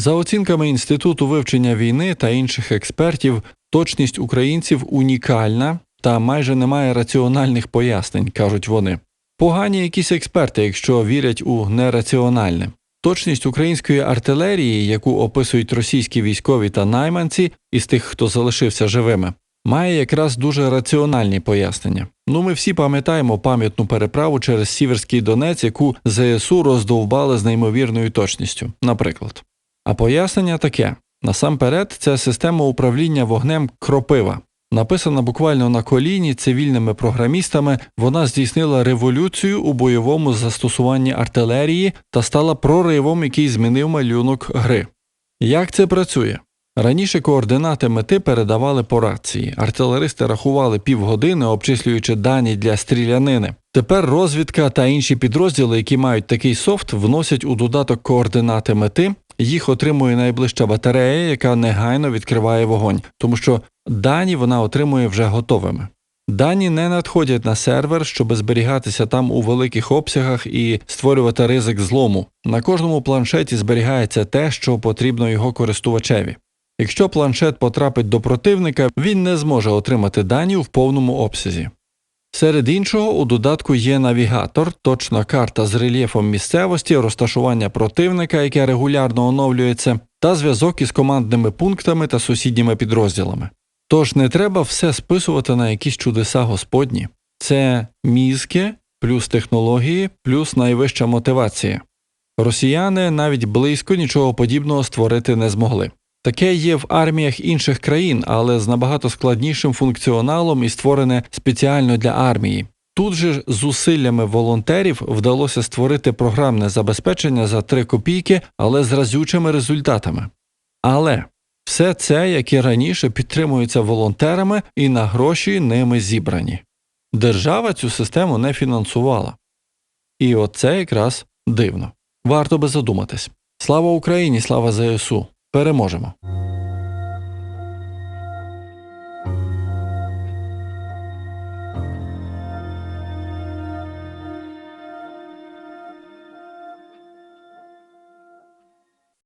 За оцінками Інституту вивчення війни та інших експертів, точність українців унікальна та майже немає раціональних пояснень, кажуть вони. Погані якісь експерти, якщо вірять у нераціональне. Точність української артилерії, яку описують російські військові та найманці із тих, хто залишився живими, має якраз дуже раціональні пояснення. Ну, ми всі пам'ятаємо пам'ятну переправу через Сіверський Донець, яку ЗСУ роздовбали з неймовірною точністю, наприклад. А пояснення таке: насамперед, це система управління вогнем кропива. Написана буквально на коліні цивільними програмістами, вона здійснила революцію у бойовому застосуванні артилерії та стала проривом, який змінив малюнок гри. Як це працює? Раніше координати мети передавали по рації. Артилеристи рахували півгодини, обчислюючи дані для стрілянини. Тепер розвідка та інші підрозділи, які мають такий софт, вносять у додаток координати мети. Їх отримує найближча батарея, яка негайно відкриває вогонь, тому що дані вона отримує вже готовими. Дані не надходять на сервер, щоб зберігатися там у великих обсягах і створювати ризик злому. На кожному планшеті зберігається те, що потрібно його користувачеві. Якщо планшет потрапить до противника, він не зможе отримати дані в повному обсязі. Серед іншого, у додатку є навігатор, точна карта з рельєфом місцевості, розташування противника, яке регулярно оновлюється, та зв'язок із командними пунктами та сусідніми підрозділами. Тож не треба все списувати на якісь чудеса господні. Це мізки, плюс технології, плюс найвища мотивація. Росіяни навіть близько нічого подібного створити не змогли. Таке є в арміях інших країн, але з набагато складнішим функціоналом і створене спеціально для армії. Тут же ж зусиллями волонтерів вдалося створити програмне забезпечення за 3 копійки, але з разючими результатами. Але все це, як і раніше, підтримується волонтерами і на гроші ними зібрані. Держава цю систему не фінансувала. І оце якраз дивно. Варто би задуматись. Слава Україні, слава ЗСУ! Переможемо!